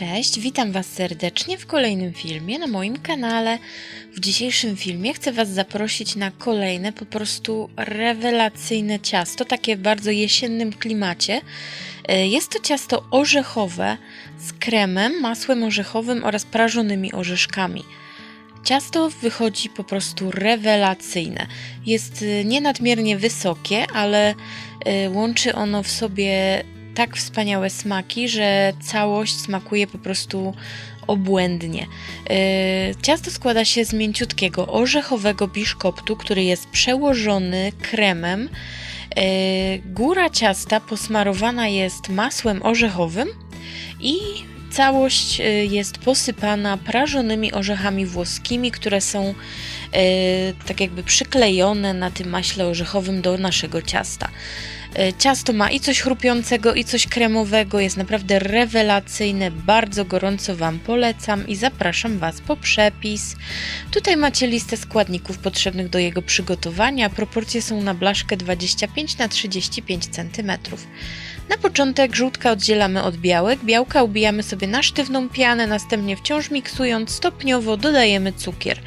Cześć, witam Was serdecznie w kolejnym filmie na moim kanale. W dzisiejszym filmie chcę Was zaprosić na kolejne po prostu rewelacyjne ciasto, takie w bardzo jesiennym klimacie. E, Jest to ciasto orzechowe z kremem, masłem orzechowym oraz prażonymi orzeszkami. Ciasto wychodzi po prostu rewelacyjne. Jest y, nie nadmiernie wysokie, ale y, łączy ono w sobie tak wspaniałe smaki, że całość smakuje po prostu obłędnie. Y, Ciasto składa się z mięciutkiego orzechowego biszkoptu, który jest przełożony kremem. Y, Góra ciasta posmarowana jest masłem orzechowym i całość y, jest posypana prażonymi orzechami włoskimi, które są y, tak jakby przyklejone na tym maśle orzechowym do naszego ciasta. Y, Ciasto ma i coś chrupiącego, i coś kremowego, jest naprawdę rewelacyjne, bardzo gorąco Wam polecam i zapraszam Was po przepis. Tutaj macie listę składników potrzebnych do jego przygotowania, proporcje są na blaszkę 25 na 35 cm. Na początek żółtka oddzielamy od białek, białka ubijamy sobie na sztywną pianę, następnie wciąż miksując stopniowo dodajemy cukier.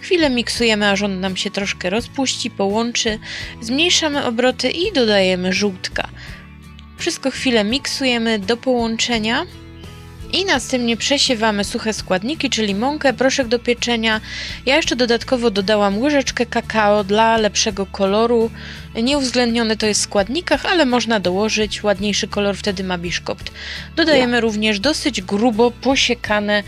Chwilę miksujemy, aż on nam się troszkę rozpuści, połączy, zmniejszamy obroty i dodajemy żółtka. Wszystko chwilę miksujemy do połączenia i następnie przesiewamy suche składniki, czyli mąkę, proszek do pieczenia. Ja jeszcze dodatkowo dodałam łyżeczkę kakao dla lepszego koloru. Nieuwzględnione to jest w składnikach, ale można dołożyć, ładniejszy kolor wtedy ma biszkopt. Dodajemy również dosyć grubo posiekane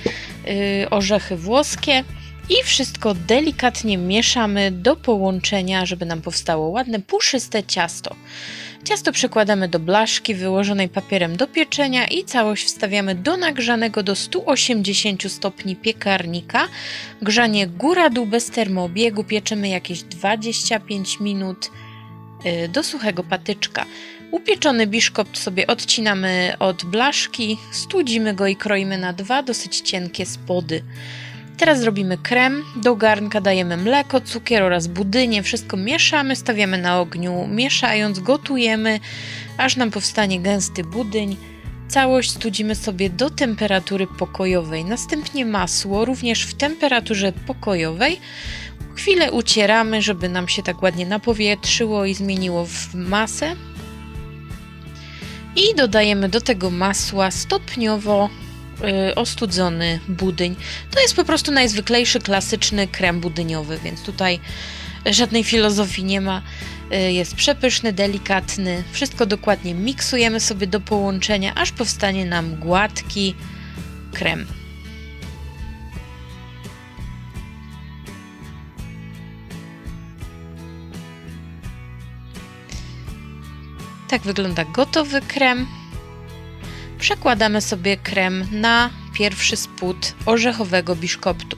y, orzechy włoskie. I wszystko delikatnie mieszamy do połączenia, żeby nam powstało ładne, puszyste ciasto. Ciasto przekładamy do blaszki wyłożonej papierem do pieczenia i całość wstawiamy do nagrzanego do 180 stopni piekarnika. Grzanie góra-dół bez termoobiegu pieczymy jakieś 25 minut y, do suchego patyczka. Upieczony biszkopt sobie odcinamy od blaszki, studzimy go i kroimy na dwa dosyć cienkie spody. Teraz zrobimy krem, do garnka dajemy mleko, cukier oraz budynię, wszystko mieszamy, stawiamy na ogniu, mieszając, gotujemy, aż nam powstanie gęsty budyń. Całość studzimy sobie do temperatury pokojowej, następnie masło również w temperaturze pokojowej. Chwilę ucieramy, żeby nam się tak ładnie napowietrzyło i zmieniło w masę. I dodajemy do tego masła stopniowo ostudzony budyń. To jest po prostu najzwyklejszy, klasyczny krem budyniowy, więc tutaj żadnej filozofii nie ma. Y, Jest przepyszny, delikatny. Wszystko dokładnie miksujemy sobie do połączenia, aż powstanie nam gładki krem. Tak wygląda gotowy krem. Przekładamy sobie krem na pierwszy spód orzechowego biszkoptu.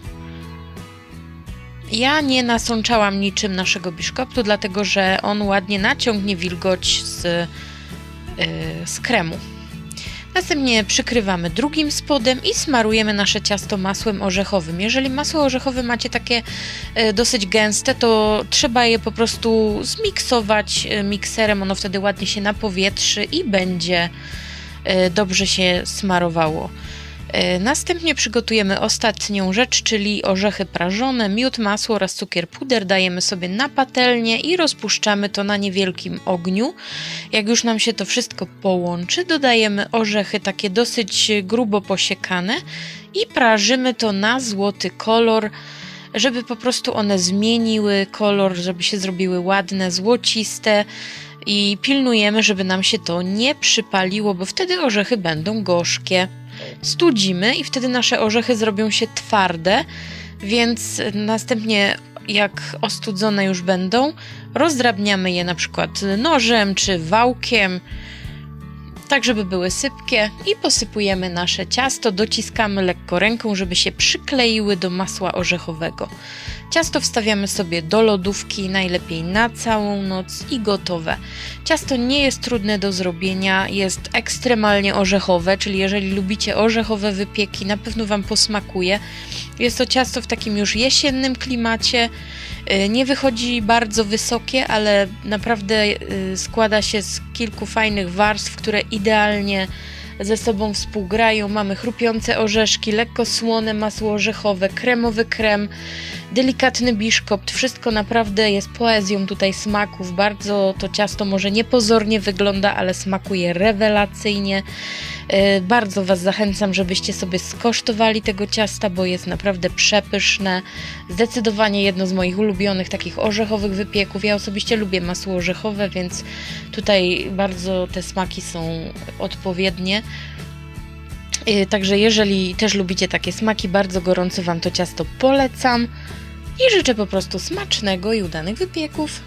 Ja nie nasączałam niczym naszego biszkoptu, dlatego że on ładnie naciągnie wilgoć z, yy, z kremu. Następnie przykrywamy drugim spodem i smarujemy nasze ciasto masłem orzechowym. Jeżeli masło orzechowe macie takie e, dosyć gęste, to trzeba je po prostu zmiksować e, mikserem, ono wtedy ładnie się napowietrzy i będzie dobrze się smarowało. E, Następnie przygotujemy ostatnią rzecz, czyli orzechy prażone, miód, masło oraz cukier puder. Dajemy sobie na patelnię i rozpuszczamy to na niewielkim ogniu. Jak już nam się to wszystko połączy, dodajemy orzechy takie dosyć grubo posiekane i prażymy to na złoty kolor, żeby po prostu one zmieniły kolor, żeby się zrobiły ładne, złociste. I pilnujemy, żeby nam się to nie przypaliło, bo wtedy orzechy będą gorzkie. Studzimy i wtedy nasze orzechy zrobią się twarde, więc następnie jak ostudzone już będą, rozdrabniamy je na przykład nożem czy wałkiem, tak żeby były sypkie i posypujemy nasze ciasto, dociskamy lekko ręką, żeby się przykleiły do masła orzechowego. Ciasto wstawiamy sobie do lodówki, najlepiej na całą noc i gotowe. Ciasto nie jest trudne do zrobienia, jest ekstremalnie orzechowe, czyli jeżeli lubicie orzechowe wypieki, na pewno Wam posmakuje. Jest to ciasto w takim już jesiennym klimacie. Y, Nie wychodzi bardzo wysokie, ale naprawdę y, składa się z kilku fajnych warstw, które idealnie ze sobą współgrają. Mamy chrupiące orzeszki, lekko słone masło orzechowe, kremowy krem, delikatny biszkopt. Wszystko naprawdę jest poezją tutaj smaków. Bardzo to ciasto może niepozornie wygląda, ale smakuje rewelacyjnie. E, Bardzo Was zachęcam, żebyście sobie skosztowali tego ciasta, bo jest naprawdę przepyszne. Zdecydowanie jedno z moich ulubionych takich orzechowych wypieków. Ja osobiście lubię masło orzechowe, więc tutaj bardzo te smaki są odpowiednie. E, Także jeżeli też lubicie takie smaki, bardzo gorąco Wam to ciasto polecam i życzę po prostu smacznego i udanych wypieków.